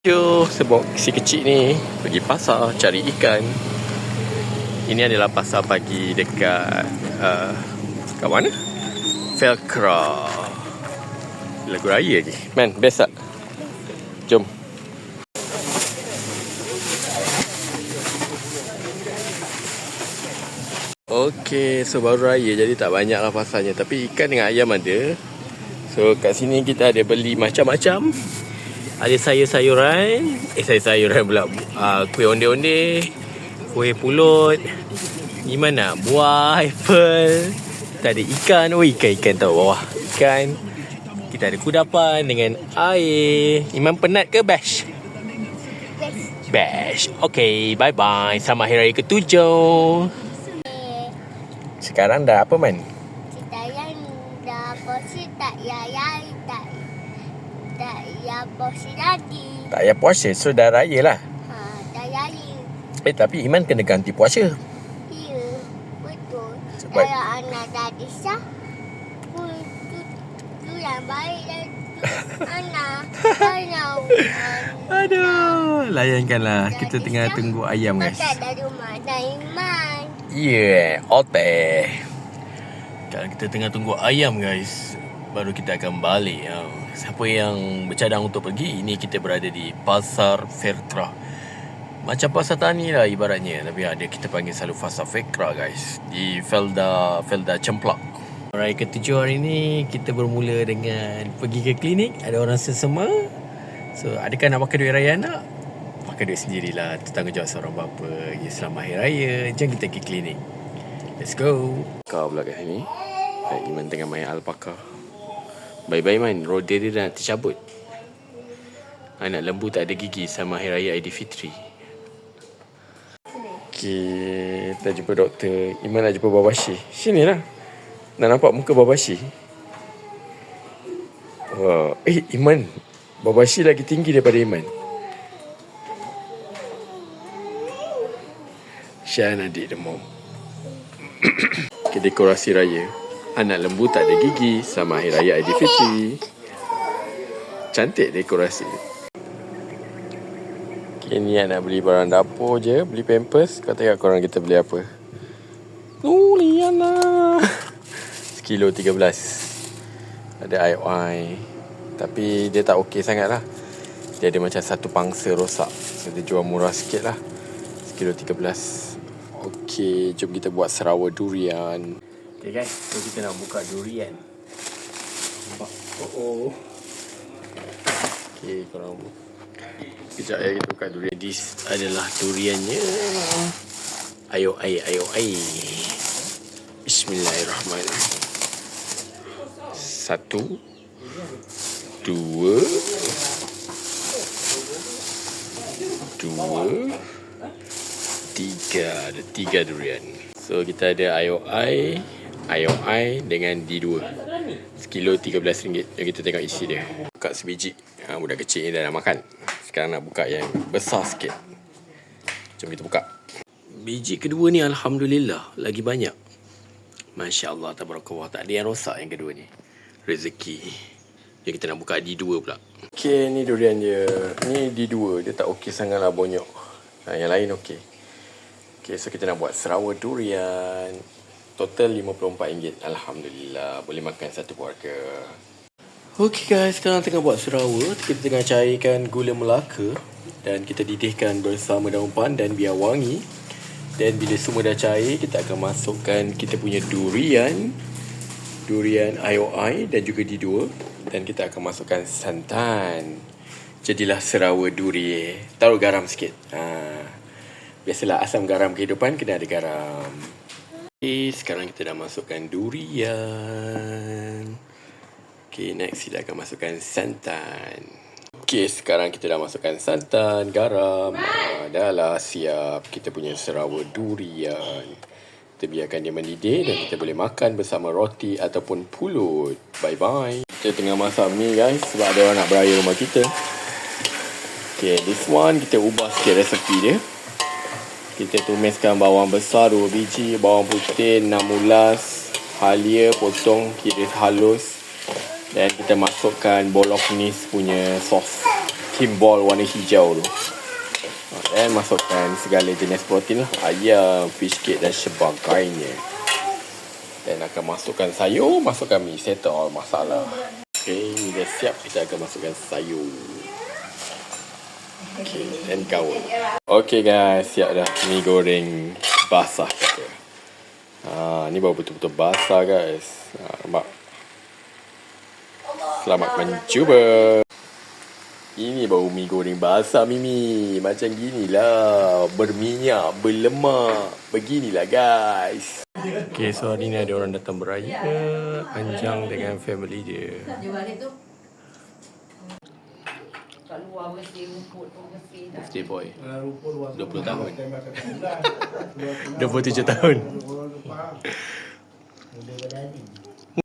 Yo, sebab si kecil ni pergi pasar cari ikan. Ini adalah pasar pagi dekat uh, kat mana? Velcro. Lagu raya lagi. Man, best tak? Jom. Okey, so baru raya jadi tak banyak lah pasarnya. Tapi ikan dengan ayam ada. So kat sini kita ada beli macam-macam. Ada sayur-sayuran Eh sayur-sayuran pula. Uh, Kuih onde-onde Kuih pulut Gimana? Buah, apple. Kita ada ikan. Oh ikan-ikan tau bawah. Ikan. Kita ada kudapan dengan air. Iman penat ke bash? Bash. Okay bye-bye. Selamat Hari Raya ketujuh. Sekarang dah apa man? Kita yang dah bosi tak yaya tak tak ya bosi lagi. Tak payah puasa So dah raya lah Ha, tak yaya. Eh tapi Iman kena ganti puasa Ya, betul. Sebab- Kalau anak dah disah, tu, tu, tu yang baik dan anak. Kalau Aduh Layankanlah Kita tengah tunggu ayam guys Makan dari rumah Daiman. Yeah, ote. Sekarang kita tengah tunggu ayam guys. Baru kita akan balik. Ha. Siapa yang bercadang untuk pergi, ini kita berada di Pasar Vertra. Macam pasar tani lah ibaratnya. Tapi ada kita panggil selalu Pasar Vertra guys. Di Felda Felda Cemplak. Raya ketujuh hari ni kita bermula dengan pergi ke klinik. Ada orang sesama. So, adakah nak pakai duit raya anak? Pakai duit sendirilah. Itu tanggungjawab seorang bapa. Ya, selamat Hari Raya. Jom kita pergi klinik. Let's go. Kau pula kat sini. Iman tengah main alpaka. Bye-bye Man. Roda dia dah tercabut. Anak lembu tak ada gigi sama Hari Raya Aidilfitri. Okay, kita jumpa doktor. Iman nak jumpa Babashi. Sini lah. Nak nampak muka Babashi? Wah, eh Iman. Babashi lagi tinggi daripada Iman. Syan adik demam. Ke dekorasi raya. Anak lembu tak ada gigi sama Hari Raya Aidilfitri. Cantik dekorasi. Okay, ni nak beli barang dapur je. Beli pampers. Kau tengok korang kita beli apa. Oh, Liana. Sekilo 13. Ada IOI. Tapi dia tak okey sangat lah. Dia ada macam satu pangsa rosak. So, dia jual murah sikit lah. Sekilo 13. Okey, jom kita buat serawa durian. Okay guys, so kita nak buka durian. Nampak? Oh oh. Okay, korang Sekejap ya kita buka durian. This adalah duriannya. Ayo, ayo, ayo, ayo. Bismillahirrahmanirrahim. Satu. Dua. Dua. Tiga. Ada tiga durian. So kita ada IOI. IOI dengan D2. Sekilo RM13. Jom kita tengok isi dia. Buka sebiji. Ha, budak kecil ni dah nak makan. Sekarang nak buka yang besar sikit. Jom kita buka. Biji kedua ni Alhamdulillah. Lagi banyak. Masya Allah. Tak ada yang rosak yang kedua ni. Rezeki. Jom kita nak buka D2 pula. Okay, ni durian dia. Ni D2. Dia tak okey sangat lah bonyok. Ha, yang lain okey. Okay, so kita nak buat serawar durian. Total RM54. Alhamdulillah. Boleh makan satu keluarga. Okay guys, sekarang tengah buat serawar. Kita tengah cairkan gula melaka. Dan kita didihkan bersama daun pandan biar wangi. Dan bila semua dah cair, kita akan masukkan kita punya durian. Durian IOI dan juga D2. Dan kita akan masukkan santan. Jadilah serawar durian. Taruh garam sikit. Ha. Biasalah asam garam kehidupan kena ada garam. Okay, sekarang kita dah masukkan durian. Okay, next kita akan masukkan santan. Okay, sekarang kita dah masukkan santan, garam. Ah, dah lah siap kita punya serawar durian. Kita biarkan dia mendidih dan kita boleh makan bersama roti ataupun pulut. Bye-bye. Kita tengah masak mie guys sebab ada orang nak beraya rumah kita. Okay, this one kita ubah sikit resepi dia. Kita tumiskan bawang besar 2 biji, bawang putih 6 ulas, halia potong kira halus dan kita masukkan bolognis punya sos. timbal warna hijau tu. Dan masukkan segala jenis protein lah. Ayam, fish cake dan sebagainya. Dan akan masukkan sayur, masukkan mi. Settle all masalah. Okay, ni dah siap. Kita akan masukkan sayur. Okay, dan kawan. Okay guys, siap dah mi goreng basah kita. Ha, ni baru betul-betul basah guys. Ha, nampak? Selamat mencuba. Ini baru mi goreng basah Mimi. Macam ginilah. Berminyak, berlemak. Beginilah guys. Okay, so hari ni ada orang datang beraya. Anjang dengan family dia. Dia balik tu. Kat luar mesti rumput mesti dah. Birthday boy. 20 20 tahun. 27 27 tahun. Muda berani.